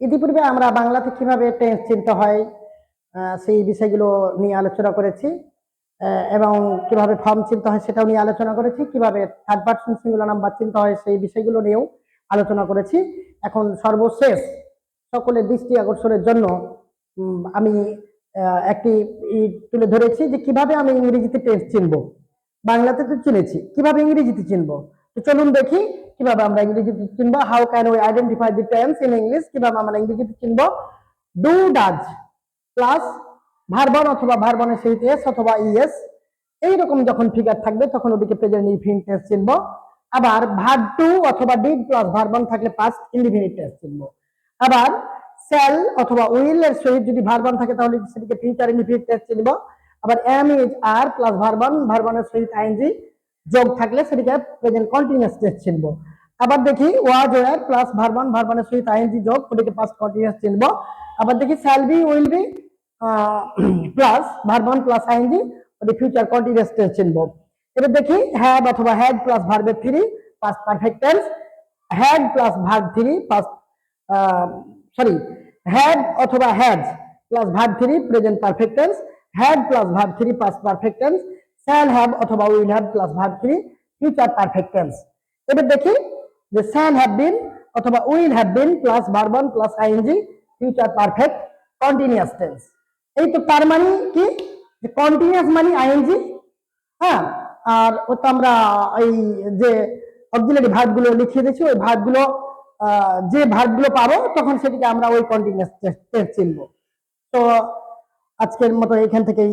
ইতিপূর্বে আমরা বাংলাতে কীভাবে টেন্স চিনতে হয় সেই বিষয়গুলো নিয়ে আলোচনা করেছি এবং কীভাবে ফর্ম চিনতে হয় সেটাও নিয়ে আলোচনা করেছি, কীভাবে থার্ড পার্সন সিঙ্গুলার নাম্বার চিনতে হয় সেই বিষয়গুলো নিয়েও আলোচনা করেছি। এখন সর্বশেষ সকলের দৃষ্টি আকর্ষণের জন্য আমি একটি তুলে ধরেছি যে কীভাবে আমি ইংরেজিতে টেন্স চিনব। বাংলাতে তো চিনেছি, কীভাবে ইংরেজিতে চিনবো? তো চলুন দেখি কীভাবে আমরা ইংরেজিতে চিনবো? How can we identify the tense in English কীভাবে আমরা ইংরেজিতে চিনবো? ডু ডাজ প্লাস ভার্বন অথবা ভার্বনের সহিত এস অথবা ইএস এইরকম যখন ফিগার থাকবে, তখন ওটিকে প্রেজেন্ট ইনফিনিট টেন্স চিনবো। আবার ভার্ব টু অথবা ডিড প্লাস ভার্বন থাকলে পাস্ট ইনডিফিনিট টেন্স চিনবো। আবার সেল অথবা উইল এর সহিত যদি ভার্বন থাকে, তাহলে সেটিকে ফিউচার ইনডিফিনিট টেন্স চিনবো। আবার am is are plus verb one ভার্বনের সহিত আইএনজি যোগ থাকলে সেটিকে প্রেজেন্ট কন্টিনিউয়াস টেন্স চিনবো। আবার দেখি ওয়াজ ওয়ার প্লাস ভার্বন ভার্বনের সহিত আইএনজি যোগ, ওটিকে পাস্ট কন্টিনিউয়াস চিনবো। আবার দেখি shall be will be plus verb one plus ING ওটি ফিউচার কন্টিনিউয়াস টেন্স চিনবো। এবার দেখি হ্যাভ অথবা হ্যাড প্লাস ভার্বের three past perfect tense had plus verb three past sorry had অথবা has plus verb three present perfect tense had plus verb three past perfect tense shall have অথবা will have plus verb three future perfect tense এবার দেখি যে shall have been অথবা will have been plus verb one plus ING future perfect continuous tense এই তো তার মানে কি? যে কন্টিনিউয়াস মানে আইএনজি হ্যাঁ আর ও তো আমরা এই যে অক্সিলারি ভার্বগুলো লিখিয়ে দিয়েছি, ওই ভার্বগুলো যে ভার্বগুলো পাবো, তখন সেটিকে আমরা ওই কন্টিনিউয়াস টেন্স চিনবো। তো আজকের মতো এখান থেকেই